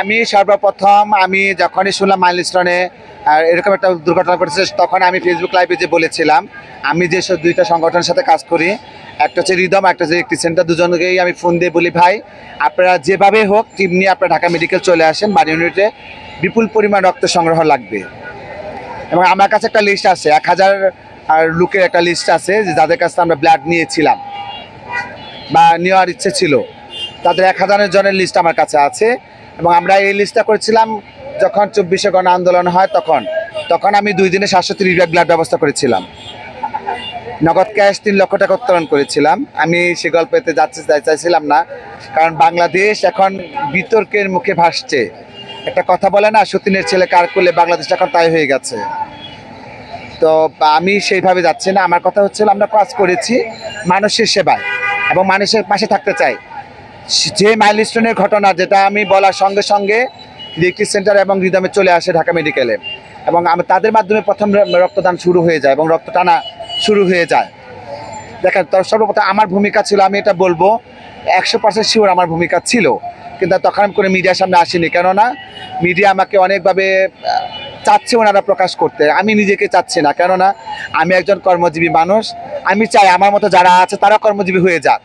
আমি সর্বপ্রথম আমি যখনই শুনলাম মাইলস্টোনে এরকম একটা দুর্ঘটনা ঘটেছে, তখন আমি ফেসবুক লাইভে যে বলেছিলাম, আমি যেসব দুইটা সংগঠনের সাথে কাজ করি, একটা হচ্ছে রিদম একটা হচ্ছে একটি সেন্টার, দুজনকেই আমি ফোন দিয়ে বলি, ভাই, আপনারা যেভাবে হোক টিম নিয়ে আপনারা ঢাকা মেডিকেল চলে আসেন, বাড়ি ইউনিটে বিপুল পরিমাণ রক্ত সংগ্রহ লাগবে। এবং আমার কাছে একটা লিস্ট আছে, এক হাজার আর লোকের একটা লিস্ট আছে যে যাদের কাছে আমরা ব্লাড নিয়েছিলাম বা নেওয়ার ইচ্ছে ছিল, তাদের এক হাজারের জনের লিস্ট আমার কাছে আছে। এবং আমরা এই লিস্টটা করেছিলাম যখন চব্বিশে গণ আন্দোলন হয় তখন। তখন আমি দুই দিনে সাতশো তিরিশ ব্যাগ ব্লাড ব্যবস্থা করেছিলাম। নগদ ক্যাশ তিন লক্ষ টাকা উত্তোলন করেছিলাম। আমি সে গল্পেতে যাচ্ছে চাই- চাইছিলাম না। কারণ বাংলাদেশ এখন বিতর্কের মুখে ভাসছে। একটা কথা বলে না, সতীনের ছেলে কার করলে বাংলাদেশ এখন তাই হয়ে গেছে। তো আমি সেইভাবে যাচ্ছি না। আমার কথা হচ্ছে, আমরা কাজ করেছি মানুষের সেবায় এবং মানুষের পাশে থাকতে চাই। যে মাইলস্টোনের ঘটনা যেটা আমি বলার সঙ্গে সঙ্গে রিক্টি সেন্টার এবং হৃদমে চলে আসে ঢাকা মেডিকেলে এবং আমি তাদের মাধ্যমে প্রথম রক্তদান শুরু হয়ে যায় এবং রক্ত টানা শুরু হয়ে যায়। দেখেন, তো সর্বপ্রথম আমার ভূমিকা ছিল, আমি এটা বলব, একশো পার্সেন্ট শিওর আমার ভূমিকা ছিল, কিন্তু তখন আমি কোনো মিডিয়ার সামনে আসিনি। কেননা, মিডিয়া আমাকে অনেকভাবে চাচ্ছে ওনারা প্রকাশ করতে। আমি নিজেকে চাচ্ছি না। কেননা, আমি একজন কর্মজীবী মানুষ, আমি চাই আমার মতো যারা আছে তারা কর্মজীবী হয়ে যাক।